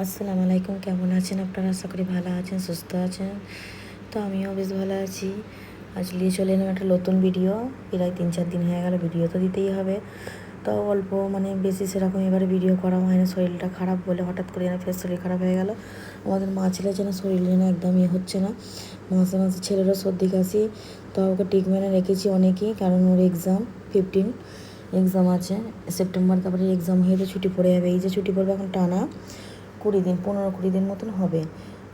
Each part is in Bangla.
আসসালামু আলাইকুম কেমন আছেন আপনারা? আশা করি ভালো আছেন, সুস্থ আছেন। তো আমিও বেশ ভালো আছি। আজ নিয়ে চলে এলাম একটা নতুন ভিডিও প্রায় তিন চার দিন হয়ে গেল ভিডিও তো দিতেই হবে। তো অল্প মানে বেশি সেরকম এবারে ভিডিও করা হয় না শরীরটা খারাপ বলে হঠাৎ করে যেন ফের শরীর খারাপ হয়ে গেল। আমাদের মা ছেলের যেন শরীর যেন একদম ইয়ে হচ্ছে না। মাসে মাসে ছেলেরও সর্দি কাশি। তো ওকে ট্রিটমেন্টে রেখেছি অনেকেই, কারণ ওর এক্সাম ফিফটিন এক্সাম আছে। সেপ্টেম্বর তারপরে এক্সাম হয়ে তো ছুটি পড়ে যাবে। এই যে ছুটি পড়বে এখন টানা। কুড়ি দিন, পনেরো কুড়ি দিন মতন হবে।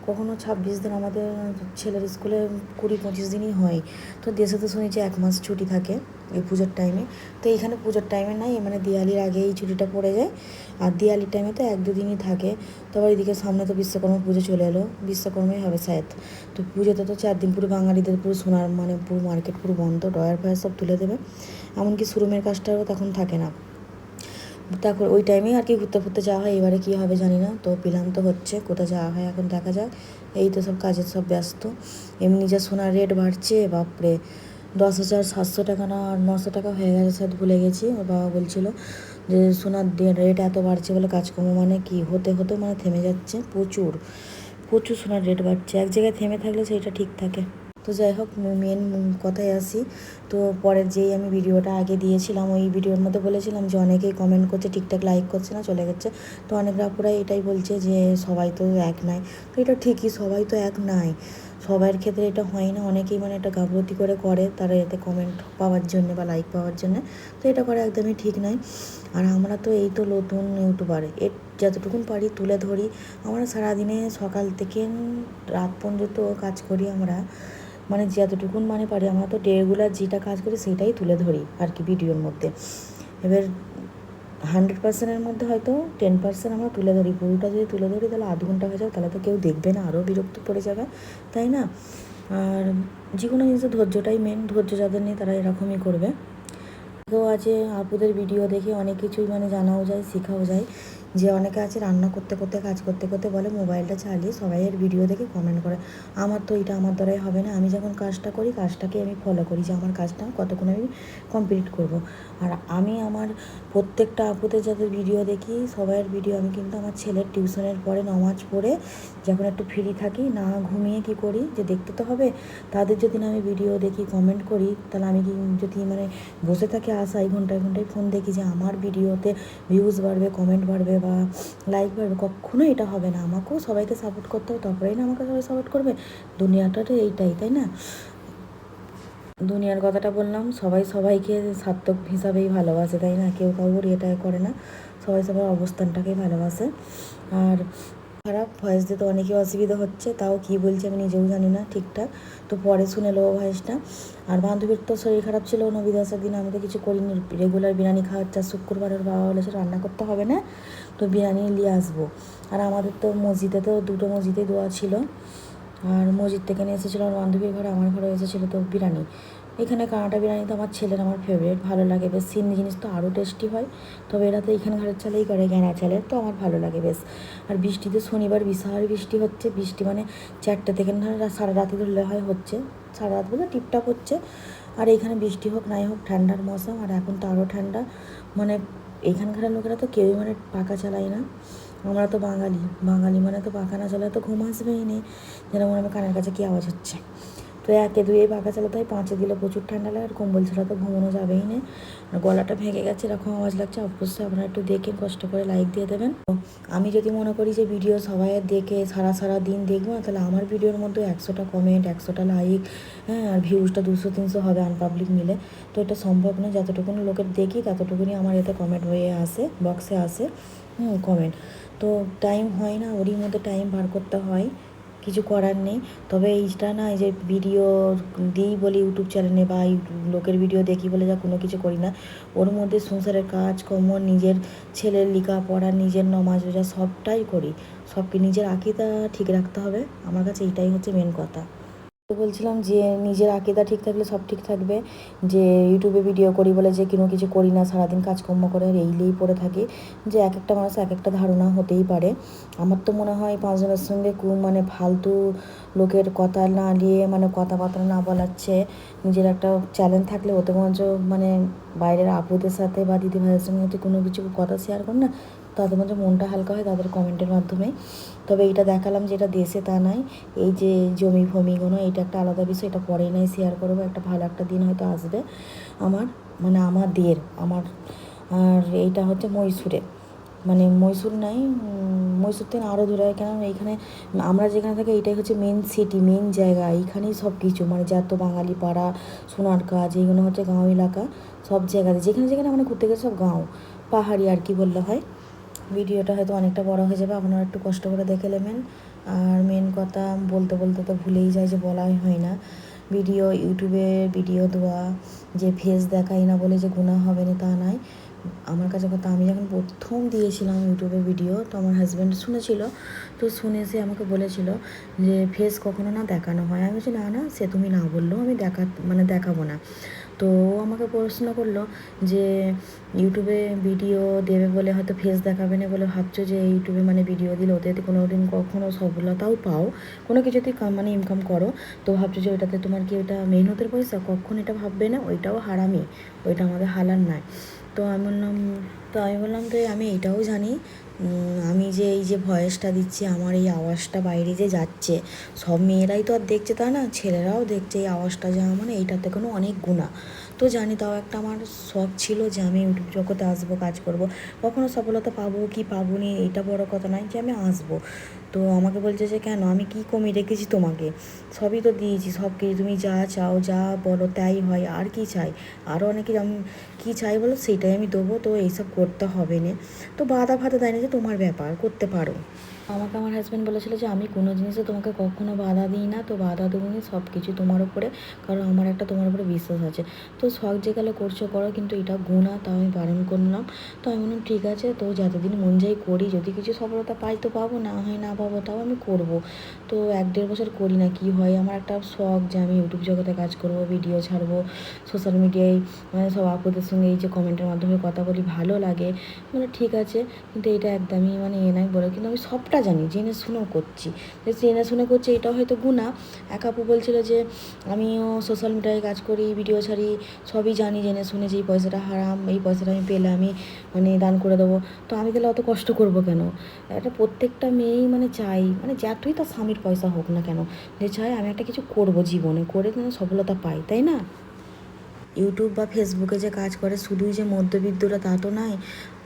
কখনো ছাব্বিশ দিন আমাদের ছেলের স্কুলে কুড়ি পঁচিশ দিনই হয়। তো দেশে তো শুনেছি এক মাস ছুটি থাকে এই পুজোর টাইমে তো এইখানে পুজোর টাইমে নাই মানে দিওয়ালির আগে এই ছুটিটা পড়ে যায়। আর দিওয়ালির টাইমে তো এক দুদিনই থাকে। তারপর এদিকে সামনে তো বিশ্বকর্মা পুজো চলে এলো। বিশ্বকর্মাই হবে শায়দ তো পুজোতে তো চার দিন পুরো বাঙালিদের পুরো সোনার মানে পুরো মার্কেট পুরো বন্ধ ডয়ার ফয়ার সব তুলে দেবে। এমনকি শোরুমের কাজটাও তখন থাকে না। তারপর ওই টাইমেই আর কি ঘুরতে ফুরতে যাওয়া হয়, এবারে কী হবে জানি না, তো প্ল্যান তো হচ্ছে, কোথায় যাওয়া হয় এখন দেখা যাক, এই তো সব কাজের সব ব্যস্ত, এমনি যা সোনার রেট বাড়ছে, বাপরে, দশ হাজার সাতশো টাকা না আর নশো টাকা হয়ে গেছে স্যার ভুলে গেছি, ওর বাবা বলছিল যে সোনার রেট এত বাড়ছে বলে কাজকর্ম মানে কি, হতে হতে মানে থেমে যাচ্ছে, প্রচুর প্রচুর সোনার রেট বাড়ছে, এক জায়গায় থেমে থাকলে সেটা ঠিক থাকে। তো যাই হোক মেন কথায় আসি। তো পরের যেই আমি ভিডিওটা আগে দিয়েছিলাম, ওই ভিডিওর মধ্যে বলেছিলাম যে অনেকেই কমেন্ট করছে ঠিকঠাক লাইক করছে না, চলে গেছে। তো অনেক আপুরাই এটাই বলছে যে সবাই তো এক নাই। তো এটা ঠিকই, সবাই তো এক নাই। সবার ক্ষেত্রে এটা হয় না, অনেকেই মানে এটা গাফলতি করে করে, তারা এতে কমেন্ট পাওয়ার জন্য বা লাইক পাওয়ার জন্য। তো এটা করা একদমই ঠিক নয় আর আমরা তো এই তো নতুন ইউটিউবার এর যতটুকুন পারি তুলে ধরি। আমরা সারাদিনে সকাল থেকে রাত পর্যন্ত কাজ করি আমরা। মানে যতটুকুন মানে পারি, আমরা তো রেগুলার যেটা কাজ করি সেটাই তুলে ধরি আর কি ভিডিওর মধ্যে। এবার হান্ড্রেড পার্সেন্টের মধ্যে হয়তো টেন পার্সেন্ট আমরা তুলে ধরি, পুরোটা যদি তুলে ধরি তাহলে আধ ঘণ্টা হয়ে যাবে, তাহলে তো কেউ দেখবে না আরও বিরক্ত পড়ে যাবে, তাই না? আর যে কোনো জিনিসের ধৈর্যটাই মেন ধৈর্য যাদের নেই তারা এরকমই করবে। কেউ আছে আপুদের ভিডিও দেখে অনেক কিছুই মানে জানাও যায়, শেখাও যায়। যে অনেকে আছে রান্না করতে করতে, কাজ করতে করতে বলে, মোবাইলটা চালিয়ে সবাইয়ের ভিডিও দেখে কমেন্ট করে। আমার তো এটা আমার দ্বারাই হবে না। আমি যখন কাজটা করি, কাজটাকে আমি ফলো করি যে আমার কাজটা কতক্ষণ আমি কমপ্লিট করব। আর আমি আমার প্রত্যেকটা আপুদের যাদের ভিডিও দেখি, সবাইয়ের ভিডিও আমি কিন্তু আমার ছেলের টিউশনের পরে নমাজ পড়ে যখন একটু ফ্রি থাকি, না ঘুমিয়ে কি করি? যে দেখতে তো হবে। তাদের যদি না আমি ভিডিও দেখি কমেন্ট করি, তাহলে আমি কি যদি মানে বসে থাকি আশাই ঘন্টায় ঘন্টায় ফোন দেখি যে আমার ভিডিওতে ভিউজ বাড়বে কমেন্ট বাড়বে বা লাইক বাড়বে কখনো এটা হবে না। আমাকেও সবাইকে সাপোর্ট করতে হবে, তারপরেই না আমাকে সবাই সাপোর্ট করবে। দুনিয়াটা তো এইটাই, তাই না? দুনিয়ার কথাটা বললাম, সবাই সবাইকে সার্থক হিসাবেই ভালোবাসে, তাই না? কেউ কাউর এটা করে না। সবাই সবার অবস্থানটাকেই ভালোবাসে। আর খারাপ ভয়েস দিতে অনেকই অসুবিধা হচ্ছে, তাও কি বলছে আমি নিজেও জানি না ঠিকঠাক। তো পরে শুনে লো ভয়েসটা আর বান্ধবীর তো শরীর খারাপ ছিল নবিদাসের দিন আমি তো কিছু করিনি। রেগুলার বিরিয়ানি খাওয়ার চা শুক্রবারের বাবা বলেছে রান্না করতে হবে না। তো বিরিয়ানি নিয়ে আসব। আর আমাদের তো মসজিদে তো দুটো মসজিদে দোয়া ছিল। আর মসজিদ থেকে নিয়ে এসেছিল আমার বান্ধবীর ঘরে, আমার ঘরে এসেছিল তো বিরিয়ানি। এখানে কানাটা বিরিয়ানি তো আমার ছেলের আমার ফেভারিট ভালো লাগে বেশ। সিন্নি জিনিস তো আরও টেস্টি হয়। তবে এরা তো এখানে ঘরের চালেই করে, গ্যানা চালের তো আমার ভালো লাগে বেশ। আর বৃষ্টিতে শনিবার বিশাল বৃষ্টি হচ্ছে। বৃষ্টি মানে চারটে থেকে সারা রাতে ধরলে হয় হচ্ছে। সারা রাত বলে টিপটাপ হচ্ছে। আর এখানে বৃষ্টি হোক, নাই হোক, ঠান্ডার মৌসুম। আর এখন তো আরও ঠান্ডা। মানে এখানকার লোকেরা তো কেউই মানে পাকা চালায় না। আমরা তো বাঙালি। বাঙালি মানে তো পাখা না চালায় তো ঘুম আসবেই নেই যেন মনে হবে কানের কাছে কী আওয়াজ হচ্ছে। তো একে দুয়ে পাখা চালাতে হয় পাঁচে দিলে প্রচুর ঠান্ডা লাগে আর কম্বল ছাড়া তো ঘুমানো যাবেই না। গলাটা ভেঙে গেছে, এরকম আওয়াজ লাগছে অবশ্যই আপনারা একটু দেখে কষ্ট করে লাইক দিয়ে দেবেন। আমি যদি মনে করি যে ভিডিও সবাই দেখে সারা সারা দিন দেখব না তাহলে আমার ভিডিওর মধ্যে একশোটা কমেন্ট একশোটা লাইক হ্যাঁ আর ভিউজটা দুশো, তিনশো হবে আনপাবলিক মিলে। তো এটা সম্ভব নয় যতটুকুনি লোকের দেখি ততটুকুনি আমার এতে কমেন্ট হয়ে আসে বক্সে আসে, হুম কমেন্ট তো টাইম হয় না, ওরই মধ্যে টাইম বার করতে হয়। কিছু করার নেই। তবে এইটা না যে ভিডিও দিই বলি ইউটিউব চ্যানেলে বা লোকের ভিডিও দেখি বলে যা কোনো কিছু করি না। ওর মধ্যে সংসারের কাজকর্ম, নিজের ছেলের লেখাপড়া, নিজের নমাজ রোজা সবটাই করি। সবকে নিজের আঁকিটা ঠিক রাখতে হবে। আমার কাছে এইটাই হচ্ছে মেন কথা। বলছিলাম যে নিজের আকিদা ঠিক থাকলে সব ঠিক থাকবে, যে ইউটিউবে ভিডিও করি বলে যে কোনো কিছু করি না, সারাদিন কাজকর্ম করে রেইলেই পড়ে থাকি, যে এক একটা মানুষ এক একটা ধারণা হতেই পারে। আমার তো মনে হয় পাঁচজনের সঙ্গে মানে ফালতু লোকের কথা না নিয়ে মানে কথাবার্তা না বলাচ্ছে নিজের একটা চ্যালেঞ্জ থাকলে ওতে মঞ্চ মানে বাইরের আপুদের সাথে বা দিদি ভাইয়ের সঙ্গে কোনো কিছু কথা শেয়ার কর না তাদের মধ্যে মনটা হালকা হয় তাদের কমেন্টের মাধ্যমে। তবে এইটা দেখালাম যে এটা দেশে তা নাই। এই যে জমি ফমিগুলো এটা একটা আলাদা বিষয়, এটা পরেই নাই শেয়ার করব, একটা ভালো একটা দিন হয়তো আসবে। আমার মানে আমাদের, আমার, আর এইটা হচ্ছে মহীশূরে মানে মহীশূর নাই মহীশূর থেকে আরও দূরে হয় কেন এইখানে আমরা যেখানে থাকি, এইটাই হচ্ছে মেন সিটি মেন জায়গা। এইখানেই সব কিছু মানে যত বাঙালি পাড়া, সোনার কাজ, এইগুলো হচ্ছে গাঁও এলাকা, সব জায়গাতে। যেখানে যেখানে আমরা ঘুরতে গেছি সব গাঁও। পাহাড়ি আর কি বললে হয়। ভিডিওটা হয়তো অনেকটা বড় হয়ে যাবে, আপনারা একটু কষ্ট করে দেখে নেবেন। আর মেন কথা, বলতে বলতে তো ভুলেই যায় যে বলাই হয় না। ভিডিও, ইউটিউবে ভিডিও দেওয়া, যে ফেস দেখাই না বলে যে গুণা হবে না, তা নয়। আমার কাছে কথা, আমি যখন প্রথম দিয়েছিলাম ইউটিউবে ভিডিও তো আমার হাজব্যান্ড শুনেছিল, তো শুনে সে আমাকে বলেছিল যে, ফেস কখনো না দেখানো হয়। আমি বলছি, না না, সে তুমি না বললেও আমি দেখা মানে দেখাবো না। তো ও আমাকে প্রশ্ন করল যে, ইউটিউবে ভিডিও দেবে বলে হয়তো ফেস দেখাবে না বলে ভাবছ যে, ইউটিউবে মানে ভিডিও দিলে যদি কোনো দিন কখনো সফলতাও পাও? কোনো কিছুতেই মানে ইনকাম করো। তো ভাবছ যে ওইটাতে তোমার কি ওইটা মেহনতের পয়সা? কখন এটা ভাববে না? ওইটাও হারামি। ওইটা আমাদের হালার নয়। তো আমি বললাম, তো আমি বললাম তো আমি এটাও জানি। আমি যে এই যে ভয়েসটা দিচ্ছি, আমার এই আওয়াজটা বাইরে যে যাচ্ছে, সব মেয়েরাই তো আর দেখছে তা না? ছেলেরাও দেখছে এই আওয়াজটা যে মানে এইটাতে কোনো অনেক গুণা। তো জানি, তাও একটা আমার শখ ছিল যে আমি ইউটিউব জগতে আসব, কাজ করব। কখনো সফলতা পাবো কি পাবো নি এটা বড় কথা নয় যে আমি আসব। তো আমাকে বলছে যে, কেন? আমি কি কমে রেখেছি তোমাকে? সবই তো দিয়েছি, সব কিছু। তুমি যা চাও, যা বলো, তাই হয়, আর কি চাই? আরও অনেকে আমি কী চাই বলো সেটাই আমি দেবো। তো এইসব করতে হবে না। তো বাধা ফাধা দেয় না যে তোমার ব্যাপার, করতে পারো। আমাকে আমার হাজব্যান্ড বলেছিল যে, আমি কোনো জিনিসে তোমাকে কখনো বাধা দিই না। তো বাধা দেবো না সব কিছু তোমার উপরে, কারণ আমার একটা তোমার উপরে বিশ্বাস আছে। তো শখ যে গেলে, করছ, করো, কিন্তু এটা গুণা তাও আমি বারণ করলাম। তো আমি বললাম, ঠিক আছে, তো যতদিন মন যাই করি, যদি কিছু সফলতা পাই তো পাবো, না হয় না পাবো, তাও আমি করব। তো এক দেড় বছর করি না, কি হয়? আমার একটা শখ যে, আমি ইউটিউব জগতে কাজ করব ভিডিও ছাড়বো সোশ্যাল মিডিয়ায় মানে সব আপুদের সঙ্গে এই যে কমেন্টের মাধ্যমে কথা বলি, ভালো লাগে। মানে ঠিক আছে, কিন্তু এটা একদমই মানে এ নাই বলে। কিন্তু আমি সবটা জানি? জেনে শুনেও করছি। যে জেনে শুনে করছি এটাও হয়তো গুণা এক আপু বলছিল যে, আমিও সোশ্যাল মিডিয়ায় কাজ করি ভিডিও ছাড়ি, সবই জানি, জেনে শুনে যে এই পয়সাটা হারাম, এই পয়সাটা আমি পেলে আমি মানে দান করে দেবো। তো আমি তাহলে অত কষ্ট করব কেন? এটা প্রত্যেকটা মেয়েই মানে চাই। মানে যতই তার স্বামীর পয়সা হোক না কেন, যে চাই আমি একটা কিছু করব জীবনে, করে যেন সফলতা পাই, তাই না? ইউটিউব বা ফেসবুকে যে কাজ করে, শুধুই যে মধ্যবিত্তরা তা তো নয়,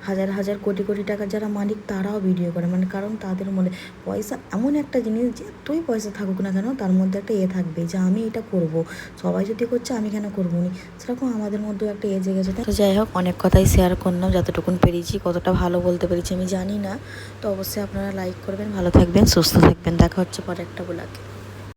হাজার হাজার কোটি কোটি টাকার যারা মালিক তারাও ভিডিও করে। মানে কারণ তাদের মনে, পয়সা এমন একটা জিনিস যে এতই পয়সা থাকুক না কেন, তার মধ্যে একটা এ থাকবে যে আমি এটা করব। সবাই যদি করছে, আমি কেন করব নি? সেরকম আমাদের মধ্যেও একটা এ জেগেছে। তো যাই হোক, অনেক কথাই শেয়ার করলাম, যতটুকুন পেরেছি, কতটা ভালো বলতে পেরেছি, আমি জানি না। তো অবশ্যই আপনারা লাইক করবেন, ভালো থাকবেন, সুস্থ থাকবেন। দেখা হচ্ছে পরে একটা ব্লগে